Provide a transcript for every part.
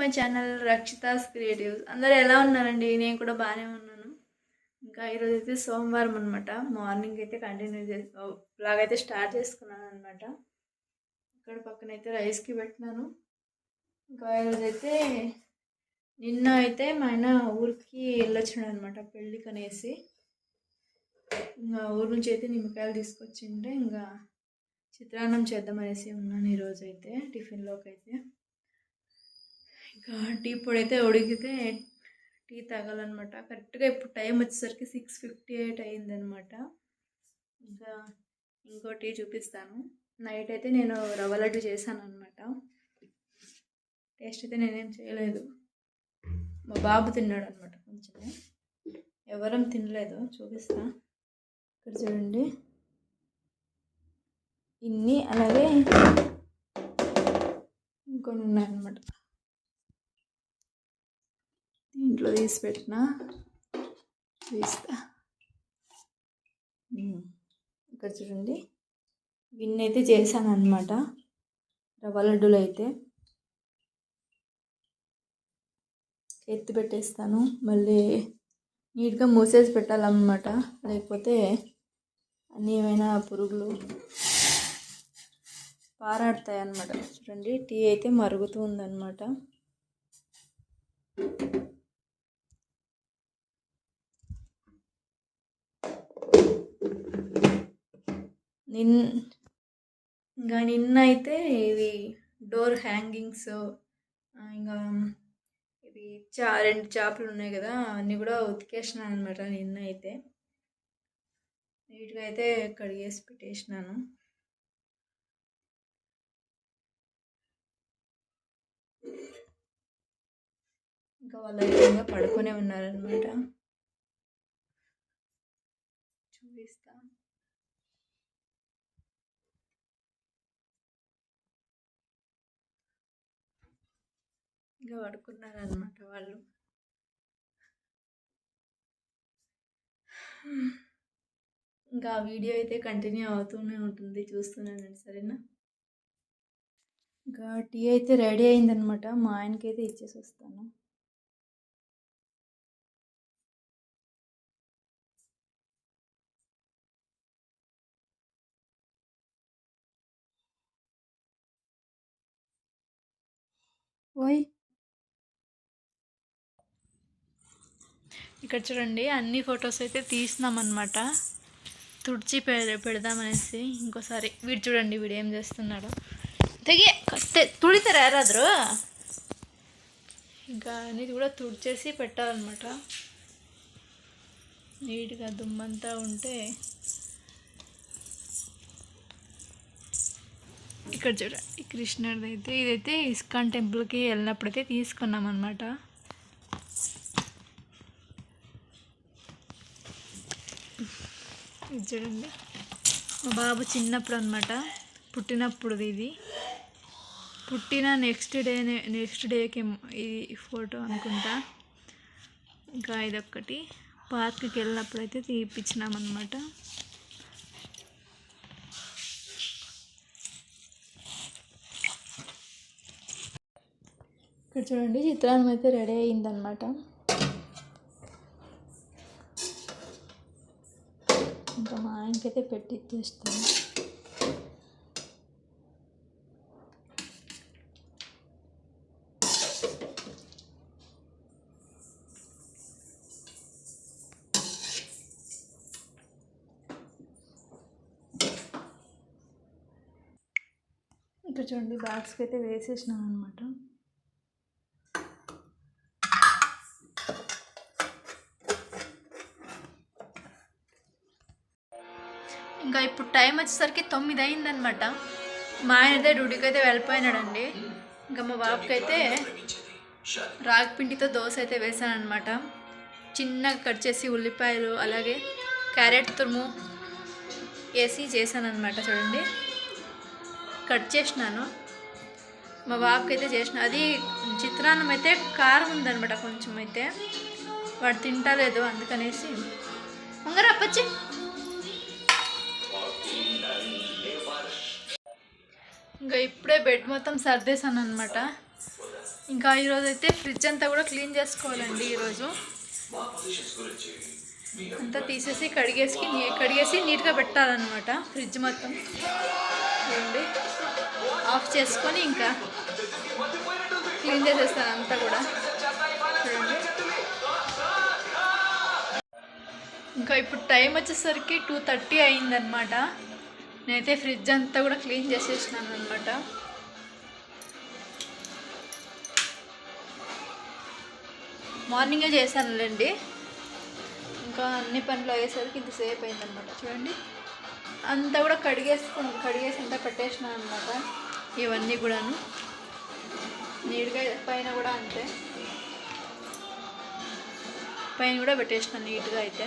My channel Rakshitha's creatives అందరు ఎలా ఉన్నారండి? నేను కూడా బాగానే ఉన్నాను. ఇంకా ఈరోజు అయితే సోమవారం అనమాట మార్నింగ్ అయితే కంటిన్యూ చేసి బ్లాగ్ అయితే స్టార్ట్ చేసుకున్నాను అనమాట ఇక్కడ పక్కన అయితే రైస్కి పెట్టినాను. ఇంకా ఈరోజు అయితే నిన్న అయితే మా ఆయన ఊరికి వెళ్ళొచ్చాడు అనమాట పెళ్ళికి అనేసి. ఇంకా ఊరు నుంచి అయితే నిమ్మకాయలు తీసుకొచ్చిండే. ఇంకా చిత్రాన్నం చేద్దామనేసి ఉన్నాను ఈరోజు అయితే టిఫిన్లోకి అయితే టీ పొడి అయితే ఉడికితే టీ తాగాలన్నమాట కరెక్ట్గా ఇప్పుడు టైం వచ్చేసరికి సిక్స్ ఫిఫ్టీ ఎయిట్ అయిందనమాట. ఇంకా ఇంకో టీ చూపిస్తాను. నైట్ అయితే నేను రవ్వ లడ్డు చేశాను అనమాట టేస్ట్ అయితే నేనేం చేయలేదు. మా బాబు తిన్నాడు అనమాట కొంచెం ఎవరం తినలేదు. చూపిస్తా. ఇక్కడ చూడండి. ఇన్ని అలాగే ఇంకొన్ని ఉన్నాయన్నమాట. దీంట్లో తీసి పెట్టిన? తీస్తా. ఇక్కడ చూడండి. విన్ అయితే చేశాను అనమాట రవ్వ లడ్డూలు అయితే. ఎత్తి పెట్టేస్తాను. మళ్ళీ నీట్గా మూసేసి పెట్టాలన్నమాట. లేకపోతే అన్నీ ఏమైనా పురుగులు పారాడతాయి అన్నమాట చూడండి టీ అయితే మరుగుతూ ఉందన్నమాట. నిన్ ఇంకా నిన్న అయితే ఇవి డోర్ హ్యాంగింగ్స్ ఇంకా ఇవి చా రెండు చేపలు ఉన్నాయి కదా అన్నీ కూడా ఉతికేసినాను అనమాట నిన్న అయితే నీట్గా అయితే కడిగేసి పెట్టేసినాను. ఇంకా వాళ్ళు పడుకునే ఉన్నారనమాట చూపిస్తా ఇంకా పడుకున్నారనమాట వాళ్ళు. ఇంకా ఆ వీడియో అయితే కంటిన్యూ అవుతూనే ఉంటుంది చూస్తున్నానండి సరేనా? ఇంకా టీ అయితే రెడీ అయిందనమాట మా ఆయనకైతే ఇచ్చేసి వస్తాను ఓయ్! ఇక్కడ చూడండి అన్ని ఫొటోస్ అయితే తీసినాం అనమాట తుడిచి పె పెడదామనేసి ఇంకోసారి వీడు చూడండి వీడు ఏం చేస్తున్నాడు. తెగే కట్టే తుడితారా ఇంకా అనేది కూడా తుడిచేసి పెట్టాలన్నమాట. నీట్గా దుమ్మంతా ఉంటే ఇక్కడ చూడండి కృష్ణుడిది అయితే ఇదైతే ఇస్కాన్ టెంపుల్కి వెళ్ళినప్పుడైతే తీసుకున్నాం అనమాట ఇది చూడండి. మా బాబు చిన్నప్పుడు అనమాట పుట్టినప్పుడు ఇది. పుట్టిన నెక్స్ట్ డే నెక్స్ట్ డేకి ఇది ఫోటో అనుకుంటా. ఇంకా ఇదొక్కటి. పార్క్కి వెళ్ళినప్పుడు అయితే తీపిచ్చినాం అనమాట ఇక్కడ చూడండి చిత్రాన్నం అయితే రెడీ అయిందనమాట ఆయనకైతే పెట్టి ఇచ్చేస్తాను. ఇక్కడ చూడండి బాక్స్కి అయితే వేసేసినాం అనమాట ఇంకా ఇప్పుడు టైం వచ్చేసరికి తొమ్మిది అయిందనమాట మా ఆయన అయితే డ్యూటీకి అయితే వెళ్ళిపోయినాడండి. ఇంకా మా బాబుకి అయితే రాగి పిండితో దోశ అయితే వేసానమాట చిన్నగా కట్ చేసి ఉల్లిపాయలు అలాగే క్యారెట్ తురుము వేసి చేశానమాట చూడండి. కట్ చేసినాను. మా బాబుకి అయితే చేసిన అది చిత్రాన్నం అయితే కారం ఉందనమాట కొంచెం అయితే వాడు తింటలేదు అందుకనేసి. ఉంగరా ఇంకా ఇప్పుడే బెడ్ మొత్తం సర్దేశాను అనమాట ఇంకా ఈరోజు అయితే ఫ్రిడ్జ్ అంతా కూడా క్లీన్ చేసుకోవాలండి ఈరోజు. అంతా తీసేసి కడిగేసి నీ- కడిగేసి నీట్గా పెట్టాలన్నమాట ఫ్రిడ్జ్ మొత్తం. చూడండి ఆఫ్ చేసుకొని ఇంకా క్లీన్ చేసేస్తాను అంతా కూడా. చూడండి. ఇంకా ఇప్పుడు టైం వచ్చేసరికి టూ థర్టీ అయిందనమాట నేనైతే ఫ్రిడ్జ్ అంతా కూడా క్లీన్ చేసేసినాను అనమాట మార్నింగే చేశానులేండి. ఇంకా అన్ని పనులు అయ్యేసరికి ఇంతసేపు అయిందనమాట చూడండి. అంతా కూడా కడిగేసుకుని కడిగేసి అంతా పెట్టేసినాను అనమాట ఇవన్నీ కూడాను. నీట్గా పైన కూడా అంతే. పైన కూడా పెట్టేసినాను నీట్గా అయితే.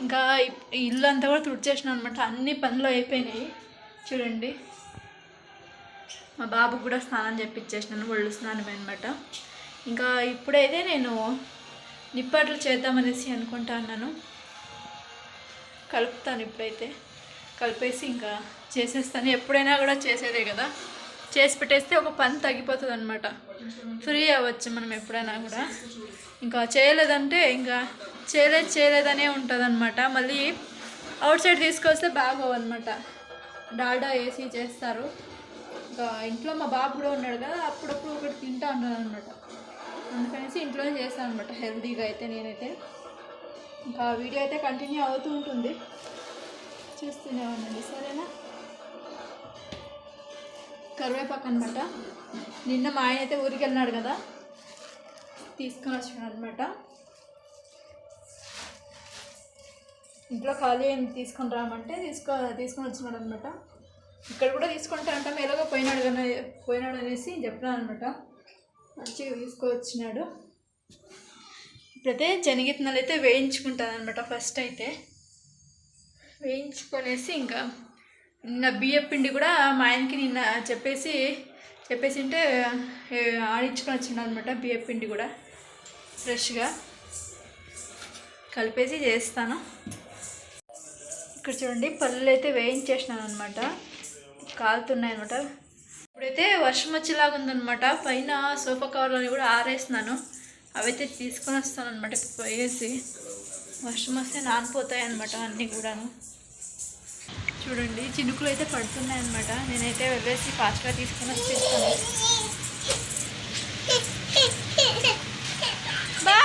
ఇంకా ఇల్లు అంతా కూడా తుడిచేసినాను అనమాట అన్ని పనులు అయిపోయినాయి. చూడండి. మా బాబుకు కూడా స్నానం చేపించేసినాను ఒళ్ళు స్నానం అనమాట ఇంకా ఇప్పుడైతే నేను నిప్పట్లు చేద్దామనేసి అనుకుంటా అన్నాను. కలుపుతాను ఇప్పుడైతే. కలిపేసి ఇంకా చేసేస్తాను. ఎప్పుడైనా కూడా చేసేదే కదా. చేసి పెట్టేస్తే ఒక పని తగ్గిపోతుంది అనమాట ఫ్రీ అవ్వచ్చు మనం ఎప్పుడైనా కూడా. ఇంకా చేయలేదంటే ఇంకా చేయలేదు చేయలేదనే ఉంటుంది అనమాట మళ్ళీ అవుట్ సైడ్ తీసుకొస్తే బాగోవన్నమాట. డాల్డా వేసి చేస్తారు. ఇంకా ఇంట్లో మా బాబు కూడా ఉన్నాడు కదా అప్పుడప్పుడు ఒకటి తింటా ఉన్నాను అనమాట అందుకనేసి ఇంట్లోనే చేస్తాను అనమాట హెల్తీగా అయితే నేనైతే. ఇంకా వీడియో అయితే కంటిన్యూ అవుతూ ఉంటుంది. చూస్తూనే ఉండండి. సరేనా? కరివేపాకు అనమాట నిన్న మా ఆయన అయితే ఊరికి వెళ్ళినాడు కదా. తీసుకొని వచ్చాడు అనమాట ఇంట్లో ఖాళీ అయింది తీసుకొని రామంటే తీసుకో తీసుకొని వచ్చినాడు అనమాట ఇక్కడ కూడా తీసుకుంటా అంటాం ఎలాగో పోయినాడు కానీ పోయినాడు అనేసి చెప్పినాను అనమాట మంచిగా తీసుకొచ్చినాడు. ఇప్పుడైతే శనగిత్తనాలు అయితే వేయించుకుంటాను అనమాట ఫస్ట్ అయితే. వేయించుకొనేసి ఇంకా నిన్న బియ్యం పిండి కూడా మా ఆయనకి నిన్న చెప్పేసి చెప్పేసి ఉంటే ఆడించుకొని వచ్చిండు అనమాట బియ్యం పిండి కూడా. ఫ్రెష్గా. కలిపేసి చేస్తాను. ఇక్కడ చూడండి పళ్ళు అయితే వేయించేసినాను అనమాట కాలుతున్నాయి అనమాట ఇప్పుడైతే వర్షం వచ్చేలాగా ఉందనమాట పైన సోఫా కవర్లని కూడా ఆరేస్తున్నాను అవైతే తీసుకొని వస్తాను అనమాట వేసి వర్షం వస్తే నానిపోతాయి అనమాట అన్నీ కూడాను. చూడండి. చినుకులు అయితే పడుతున్నాయి అనమాట నేనైతే వెళ్ళేసి ఫాస్ట్గా తీసుకుని వచ్చేస్తాను. బా!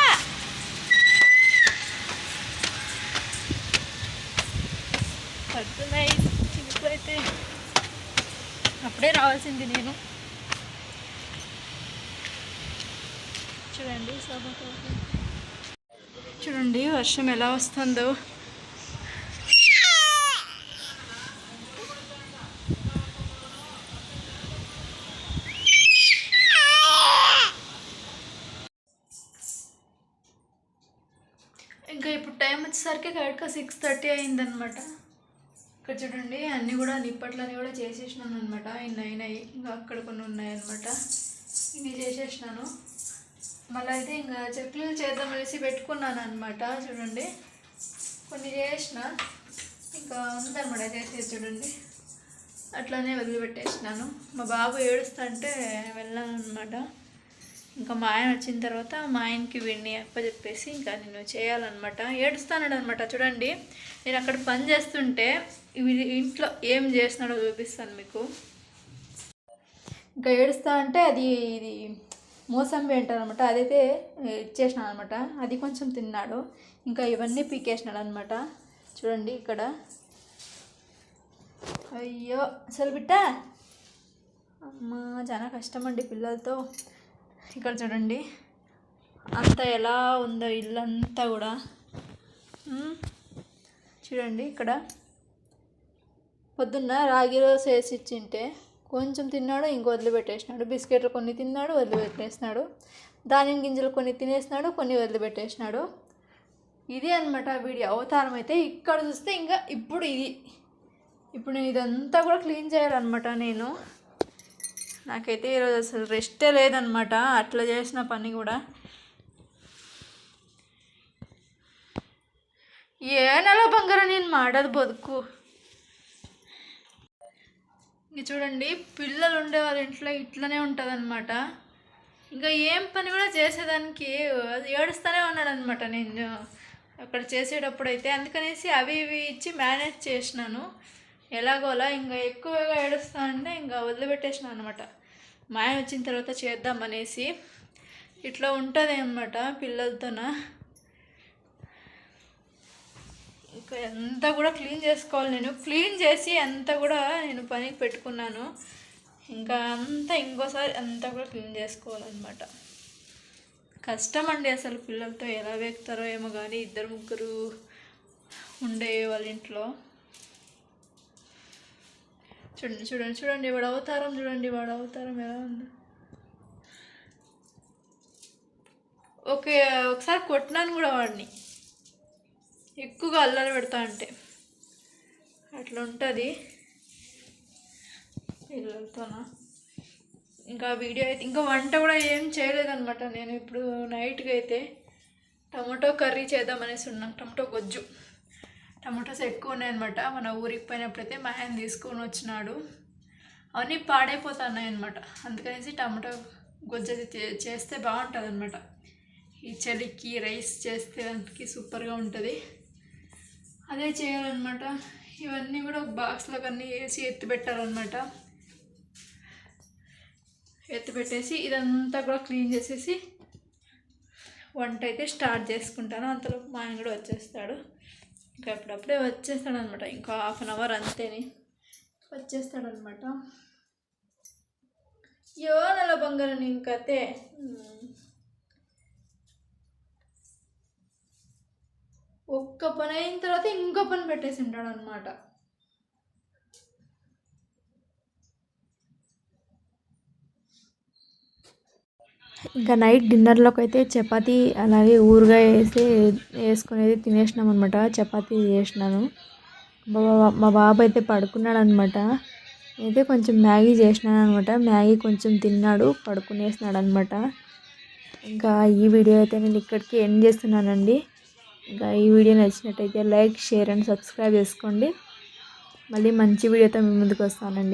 పడుతున్నాయి. చినుకులు అయితే అప్పుడే రావాల్సింది నేను. చూడండి చూడండి వర్షం ఎలా వస్తుందో ఇంకా ఇప్పుడు టైం వచ్చేసరికి కరెక్ట్గా సిక్స్ థర్టీ అయిందనమాట ఇక్కడ చూడండి అన్నీ కూడా నిప్పట్లన్నీ కూడా చేసేసినాను అనమాట ఇన్ని అయినాయి ఇంకా అక్కడ కొన్ని ఉన్నాయన్నమాట. ఇన్ని చేసేసినాను. మళ్ళీ అయితే ఇంకా చెట్లు చేద్దాం అనేసి పెట్టుకున్నాను అనమాట చూడండి కొన్ని చేసిన ఇంకా ఉందన్నమాట చేసేది చూడండి. అట్లానే వదిలిపెట్టేసినాను. మా బాబు ఏడుస్తుంటే వెళ్ళాను అనమాట ఇంకా మా ఆయన వచ్చిన తర్వాత మా ఆయనకి వీడిని అప్పచెప్పేసి ఇంకా నేను చేయాలన్నమాట. ఏడుస్తాడు అనమాట చూడండి నేను అక్కడ పని చేస్తుంటే ఇంట్లో ఏం చేస్తున్నాడో చూపిస్తాను మీకు. ఇంకా ఏడుస్తా అంటే అది ఇది మోసంబి అంటారు అనమాట అదైతే ఇచ్చేసినాను అనమాట అది కొంచెం తిన్నాడు. ఇంకా ఇవన్నీ పీకేసినాడు అనమాట చూడండి ఇక్కడ. అయ్యో అసలు బిట్ట అమ్మా చాలా కష్టం అండి పిల్లలతో. ఇక్కడ చూడండి. అంతా ఎలా ఉందో ఇల్లు అంతా కూడా చూడండి ఇక్కడ. పొద్దున్న రాగి రోస్ వేసి ఇచ్చింటే కొంచెం తిన్నాడు ఇంకో వదిలిపెట్టేసినాడు. బిస్కెట్లు కొన్ని తిన్నాడు వదిలిపెట్టేసినాడు. ధాన్యం గింజలు కొన్ని తినేసినాడు కొన్ని వదిలిపెట్టేసినాడు. ఇదే అనమాట వీడియో. అవతారం అయితే ఇక్కడ చూస్తే ఇంకా ఇప్పుడు ఇది. ఇప్పుడు నేను ఇదంతా కూడా క్లీన్ చేయాలన్నమాట నేను. నాకైతే ఈరోజు అసలు రెస్టే లేదనమాట అట్లా చేసిన పని కూడా ಏನಲ್ಲ ಬಂಗಾರ ನೀನು ಮಾಡೋದು ಬದುಕು ఇంక చూడండి పిల్లలు ఉండే వాళ్ళ ఇంట్లో ఇట్లనే ఉంటుంది ఇంకా ఏం పని కూడా చేసేదానికి ఏడుస్తూనే ఉన్నాడనమాట నేను అక్కడ చేసేటప్పుడు అయితే అందుకనేసి అవి ఇవి ఇచ్చి మేనేజ్ చేసినాను ఎలాగోలా ఇంకా ఎక్కువగా ఏడుస్తా అంటే ఇంకా వదిలిపెట్టేసిన అనమాట మాయ వచ్చిన తర్వాత చేద్దామనేసి ఇట్లా ఉంటుంది అనమాట పిల్లలతోన. ఇంకా ఎంత కూడా క్లీన్ చేసుకోవాలి నేను. క్లీన్ చేసి ఎంత కూడా నేను పనికి పెట్టుకున్నాను. ఇంకా అంతా ఇంకోసారి అంతా కూడా క్లీన్ చేసుకోవాలన్నమాట. కష్టం అండి అసలు పిల్లలతో ఎలా వేస్తారో ఏమో కానీ ఇద్దరు ముగ్గురు ఉండే వాళ్ళ ఇంట్లో. చూడండి చూడండి చూడండి వాడు అవతారం చూడండి వాడు అవతారం ఎలా ఉంది. ఓకే ఒకసారి కొట్టినాను కూడా వాడిని. ఎక్కువగా అల్లరి పెడతా అంటే. అట్లా ఉంటుంది. వెళ్తానా? ఇంకా వీడియో అయితే ఇంకా వంట కూడా ఏం చేయలేదనమాట నేను ఇప్పుడు నైట్కి అయితే టమాటో కర్రీ చేద్దామనేసి ఉన్నాను టమాటో గొజ్జు. టమాటోస్ ఎక్కువ ఉన్నాయన్నమాట. మన ఊరికి పోయినప్పుడైతే మా ఆయన తీసుకొని వచ్చినాడు. అవన్నీ పాడైపోతున్నాయి అనమాట అందుకనేసి టమాటో గొజ్జు చేస్తే బాగుంటుంది అనమాట ఈ చలికి రైస్ చేస్తే దానికి సూపర్గా ఉంటుంది. అదే చేయాలన్నమాట. ఇవన్నీ కూడా ఒక బాక్స్లో కన్నీ వేసి ఎత్తి పెట్టాలన్నమాట. ఎత్తి పెట్టేసి ఇదంతా కూడా క్లీన్ చేసేసి వంట అయితే స్టార్ట్ చేసుకుంటాను. అంతలో మా ఆయన కూడా వచ్చేస్తాడు. ఇంకా అప్పుడప్పుడే వచ్చేస్తాడనమాట. ఇంకా హాఫ్ అన్ అవర్ అంతేని. వచ్చేస్తాడనమాట. యోనల నెల బంగారం ఇంకతే ఒక్క పని అయిన తర్వాత ఇంకో పని పెట్టేసి ఉంటాడు అనమాట ఇంకా నైట్ డిన్నర్లోకి అయితే చపాతీ అలాగే ఊరుగా వేసి వేసుకునేది తినేసినాం అనమాట చపాతీ చేసినాను. మా మా బాబు అయితే పడుకున్నాడు అనమాట అయితే కొంచెం మ్యాగీ చేసినాను అనమాట మ్యాగీ కొంచెం తిన్నాడు పడుకునేసినాడు అనమాట ఇంకా ఈ వీడియో అయితే నేను ఇక్కడికి ఎండ్ చేస్తున్నానండి. ఇంకా ఈ వీడియో నచ్చినట్టయితే లైక్ షేర్ అండ్ సబ్స్క్రైబ్ చేసుకోండి. మళ్ళీ మంచి వీడియోతో మీ ముందుకు వస్తానండి.